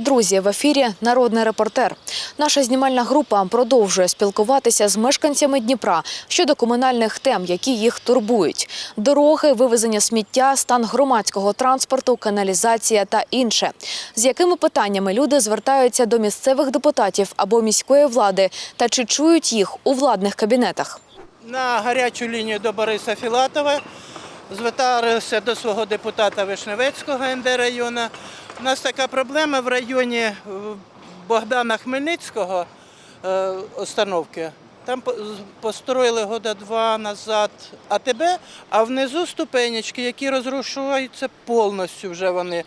Друзі! В ефірі Народний репортер. Наша знімальна група продовжує спілкуватися з мешканцями Дніпра щодо комунальних тем, які їх турбують: дороги, вивезення сміття, стан громадського транспорту, каналізація та інше. З якими питаннями люди звертаються до місцевих депутатів або міської влади, та чи чують їх у владних кабінетах? на гарячу лінію до Бориса Філатова. Зверталися до свого депутата Вишневецького НД району. У нас така проблема в районі е, Богдана Хмельницького е, остановки. Там построїли года два назад АТБ, а внизу ступенечки, які розрушуються повністю вже вони.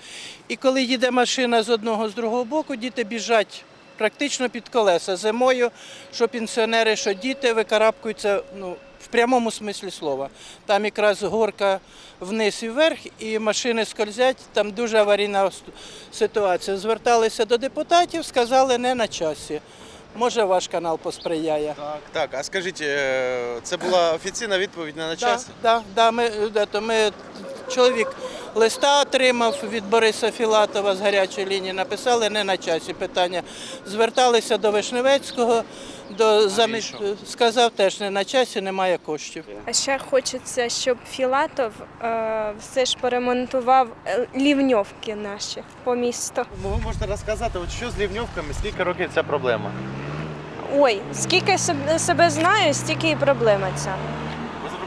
І коли їде машина з одного з другого боку, діти біжать практично під колеса. Зимою, що пенсіонери, що діти викарабкуються ну, в прямому смислі слова. Там якраз горка вниз і вверх, і машини скользять, там дуже аварійна ситуація. Зверталися до депутатів, сказали не на часі. Може, ваш канал посприяє. Так, так. А скажіть, е, це була офіційна відповідь не на час? Да, да, да, ми, да, то ми, чоловік листа отримав від Бориса Філатова з гарячої лінії, написали не на часі питання. Зверталися до Вишневецького, до замі... сказав теж не на часі, немає коштів. А ще хочеться, щоб Філатов е, все ж поремонтував е, лівньовки наші по місту. Ну, ви можете розказати, от що з лівньовками, скільки років ця проблема? Ой, скільки себ- себе знаю, стільки і проблема ця.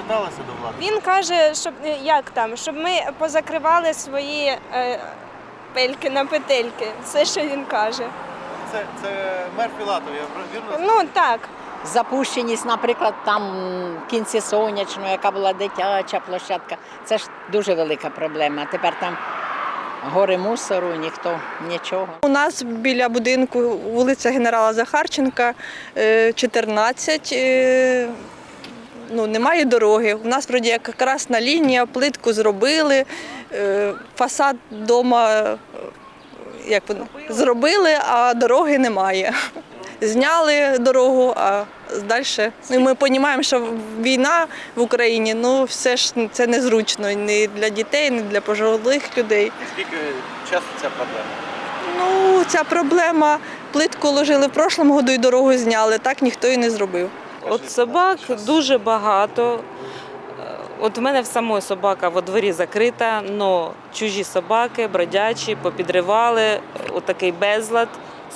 Ви зверталися до влади? Він каже, щоб е, як там, щоб ми позакривали свої е, пельки на петельки. Все, що він каже. Це, це мер Філатов, я вірно? Ну так. запущеність, наприклад, там в кінці сонячного, яка була дитяча площадка. Це ж дуже велика проблема. Тепер там гори мусору, ніхто нічого. У нас біля будинку вулиця генерала Захарченка, е, 14. Е, Ну, немає дороги. У нас вроді як красна лінія, плитку зробили, е, фасад вдома як воно, зробили, а дороги немає. Зняли дорогу, а далі. Ну, ми розуміємо, що війна в Україні, ну все ж це незручно ні для дітей, ні для пожилих людей. Скільки часу ця проблема? Ну, ця проблема. Плитку ложили в прошлому году і дорогу зняли, так ніхто і не зробив. От собак дуже багато. Е, От в мене в самої собака во дворі закрита, але чужі собаки, бродячі, попідривали, отакий безлад,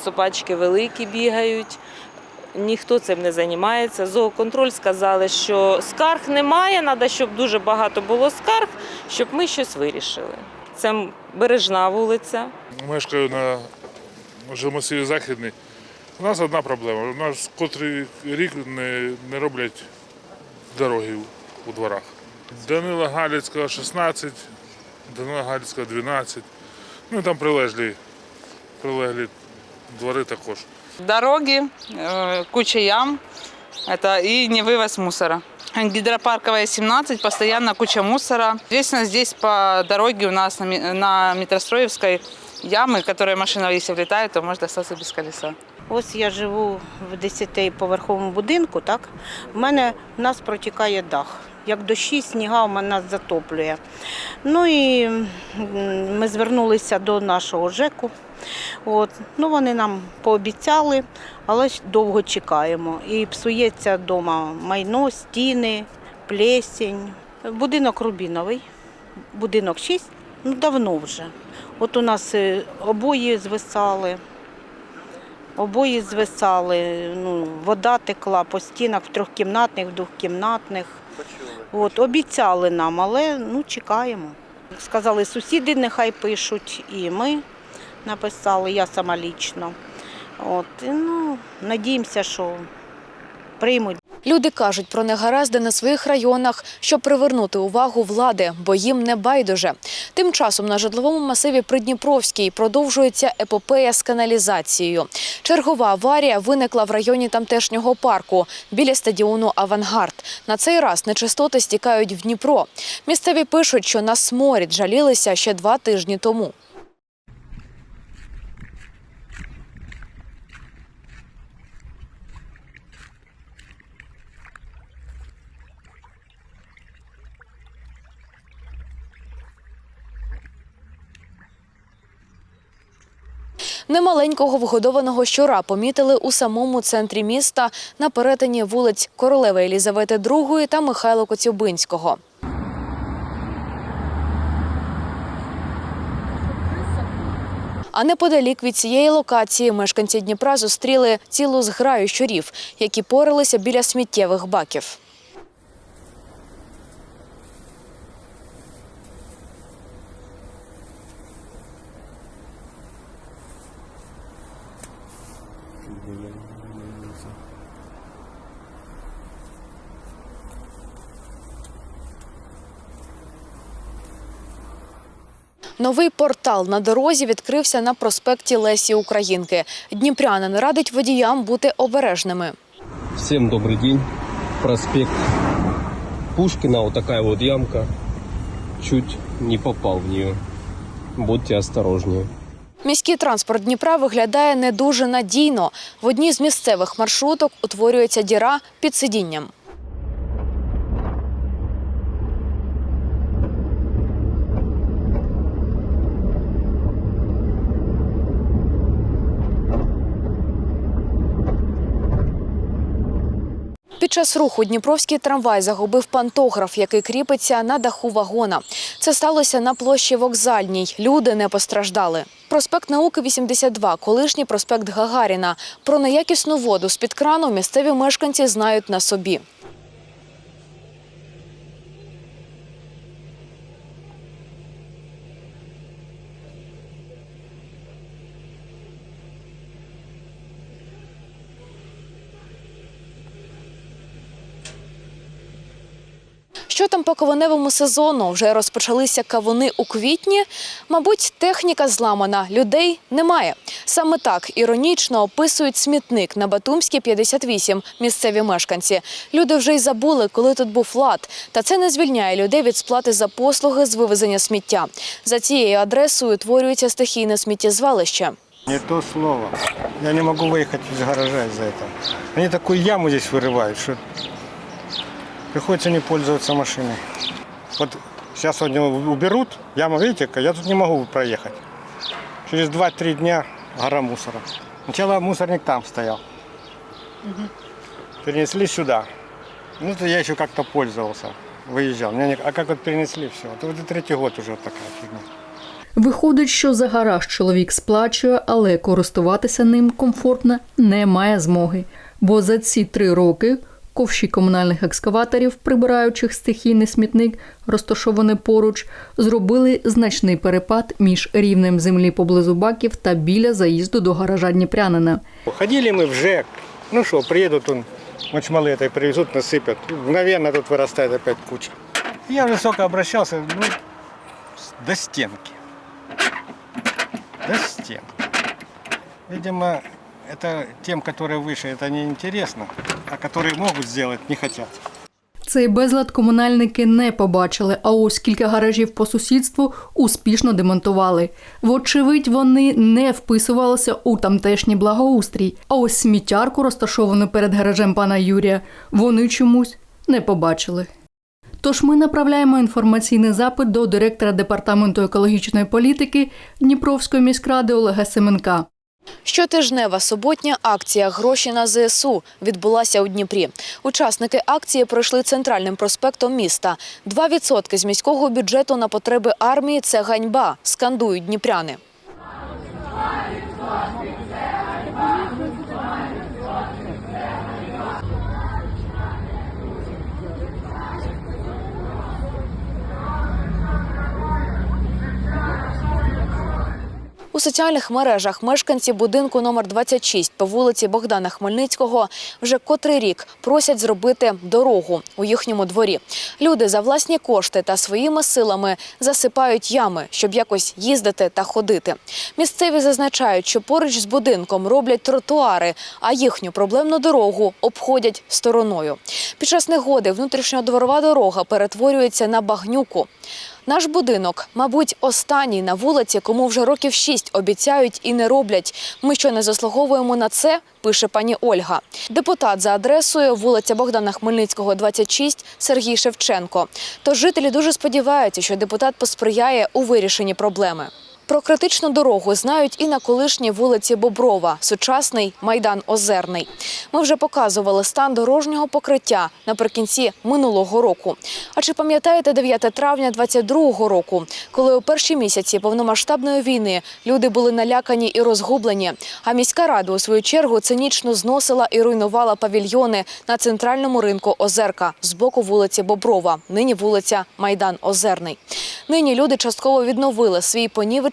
собачки великі бігають. Ніхто цим не займається. Зооконтроль сказали, що скарг немає, треба, щоб дуже багато було скарг, щоб ми щось вирішили. Це бережна вулиця. Мешкаю на жилмасиві Західний. У нас одна проблема. У нас котрий рік не, не роблять дороги у дворах. Данила Галицького 16, Данила Галицького 12. Ну і там прилеглі, прилеглі двори також. Дороги, э, куча ям, это и не вывоз мусора. Гидропарковая 17, постоянно куча мусора. Естественно, здесь по дороге у нас на, Ми- на Метростроевской ямы, которые машина, если влетает, то может остаться без колеса. Ось я живу в 10-поверховому будинку, так? В мене в нас протікає дах. Як дощі, сніга у мене затоплює. Ну і ми звернулися до нашого ЖЕКу. От. Ну, вони нам пообіцяли, але довго чекаємо. І псується вдома майно, стіни, плесінь. Будинок Рубіновий, будинок 6, ну давно вже. От у нас е, обої звисали. Обої звисали, ну, вода текла по стінах в трьохкімнатних, в двохкімнатних. От, обіцяли нам, але ну, чекаємо. Сказали, сусіди нехай пишуть, і ми написали, я сама лічно. От, і, ну, надіємося, що приймуть. Люди кажуть про негаразди на своїх районах, щоб привернути увагу влади, бо їм не байдуже. Тим часом на житловому масиві Придніпровській продовжується епопея з каналізацією. Чергова аварія виникла в районі тамтешнього парку біля стадіону Авангард. На цей раз нечистоти стікають в Дніпро. Місцеві пишуть, що на сморід жалілися ще два тижні тому. Немаленького вгодованого щура помітили у самому центрі міста на перетині вулиць Королеви Елізавети II та Михайла Коцюбинського. А неподалік від цієї локації мешканці Дніпра зустріли цілу зграю щурів, які поралися біля сміттєвих баків. Новий портал на дорозі відкрився на проспекті Лесі Українки. Дніпрянин радить водіям бути обережними. Всем добрый день. Проспект Пушкина, вот такая вот ямка. Чуть не попал в нее. Будьте осторожнее. Міський транспорт Дніпра виглядає не дуже надійно. В одній з місцевих маршруток утворюється діра під сидінням. Під час руху Дніпровський трамвай загубив пантограф, який кріпиться на даху вагона. Це сталося на площі Вокзальній. Люди не постраждали. Проспект науки 82, колишній проспект Гагаріна. Про неякісну воду з-під крану місцеві мешканці знають на собі. Що там по кавуневому сезону? Вже розпочалися кавуни у квітні. Мабуть, техніка зламана, людей немає. Саме так іронічно описують смітник на Батумській 58 місцеві мешканці. Люди вже й забули, коли тут був лад. Та це не звільняє людей від сплати за послуги з вивезення сміття. За цією адресою утворюється стихійне сміттєзвалище. Не то слово. Я не могу выехать из гаража из-за этого. Они такую яму здесь вырывают, что приходится не пользоваться машиной. Вот сейчас они уберут, яма, видите, я тут не могу проехать. Через 2-3 дня гора мусора. Сначала мусорник там стоял. Перенесли сюда. Ну, это я еще как-то пользовался, выезжал. Меня не- А как вот перенесли все? Это вот и третий год уже вот такая фигня. Виходить, що за гараж чоловік сплачує, але користуватися ним комфортно не має змоги. Бо за ці три роки ковші комунальних екскаваторів, прибираючих стихійний смітник, розташований поруч, зробили значний перепад між рівнем землі поблизу баків та біля заїзду до гаража Дніпрянина. Ходили мы в ЖЭК. Ну что, приедут он, мочмалы этой привезут, насыпят. Мгновенно тут вырастает опять куча. Я уже сколько обращался, ну, с- до стенки. До стенки. Видимо, это тем, которые выше, это не интересно, а которые могут сделать, не хотят. Цей безлад комунальники не побачили, а ось кілька гаражів по сусідству успішно демонтували. Вочевидь, вони не вписувалися у тамтешній благоустрій. А ось сміттярку, розташовану перед гаражем пана Юрія, вони чомусь не побачили. Тож ми направляємо інформаційний запит до директора департаменту екологічної політики Дніпровської міськради Олега Семенка. Щотижнева суботня акція Гроші на ЗСУ відбулася у Дніпрі. Учасники акції пройшли центральним проспектом міста. 2% з міського бюджету на потреби армії це ганьба. Скандують дніпряни. У соціальних мережах мешканці будинку номер 26 по вулиці Богдана Хмельницького вже котрий рік просять зробити дорогу у їхньому дворі. Люди за власні кошти та своїми силами засипають ями, щоб якось їздити та ходити. Місцеві зазначають, що поруч з будинком роблять тротуари, а їхню проблемну дорогу обходять стороною. Під час негоди внутрішньодворова дорога перетворюється на багнюку. Наш будинок, мабуть, останній на вулиці, кому вже років шість обіцяють і не роблять. Ми що не заслуговуємо на це, пише пані Ольга. Депутат за адресою вулиця Богдана Хмельницького, 26, Сергій Шевченко. Тож жителі дуже сподіваються, що депутат посприяє у вирішенні проблеми. Про критичну дорогу знають і на колишній вулиці Боброва, сучасний майдан Озерний. Ми вже показували стан дорожнього покриття наприкінці минулого року. А чи пам'ятаєте 9 травня 22-го року, коли у перші місяці повномасштабної війни люди були налякані і розгублені? А міська рада у свою чергу цинічно зносила і руйнувала павільйони на центральному ринку Озерка з боку вулиці Боброва, нині вулиця Майдан Озерний. Нині люди частково відновили свій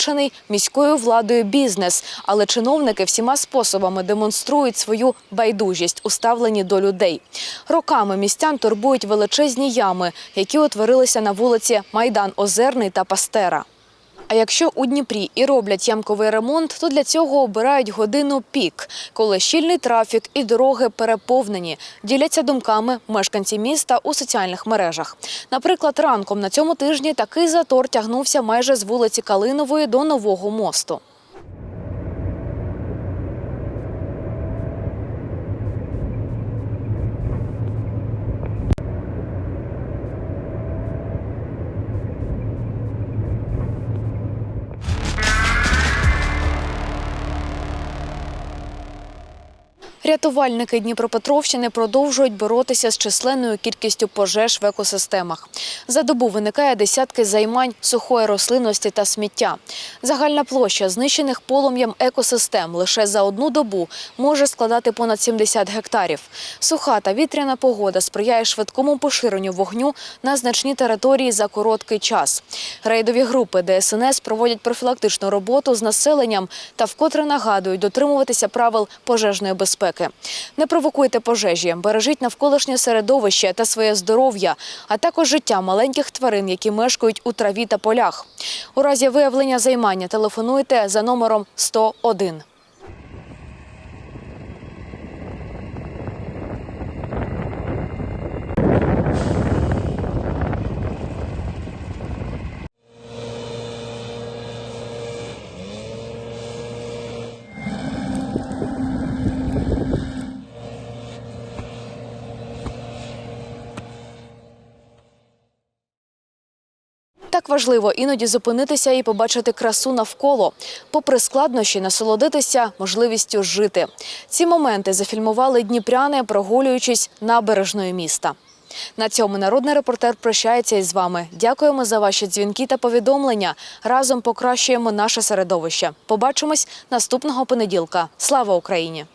понівечений міською владою бізнес, але чиновники всіма способами демонструють свою байдужість у ставленні до людей. Роками містян турбують величезні ями, які утворилися на вулиці Майдан Озерний та Пастера. А якщо у Дніпрі і роблять ямковий ремонт, то для цього обирають годину пік, коли щільний трафік і дороги переповнені. Діляться думками мешканці міста у соціальних мережах. Наприклад, ранком на цьому тижні такий затор тягнувся майже з вулиці Калинової до Нового мосту. Рятувальники Дніпропетровщини продовжують боротися з численною кількістю пожеж в екосистемах. За добу виникає десятки займань сухої рослинності та сміття. Загальна площа знищених полум'ям екосистем лише за одну добу може складати понад 70 гектарів. Суха та вітряна погода сприяє швидкому поширенню вогню на значні території за короткий час. Рейдові групи ДСНС проводять профілактичну роботу з населенням та вкотре нагадують дотримуватися правил пожежної безпеки. Не провокуйте пожежі, бережіть навколишнє середовище та своє здоров'я, а також життя маленьких тварин, які мешкають у траві та полях. У разі виявлення займання телефонуйте за номером 101. Важливо іноді зупинитися і побачити красу навколо. Попри складнощі, насолодитися можливістю жити. Ці моменти зафільмували дніпряни, прогулюючись набережною міста. На цьому народний репортер прощається із вами. Дякуємо за ваші дзвінки та повідомлення. Разом покращуємо наше середовище. Побачимось наступного понеділка. Слава Україні!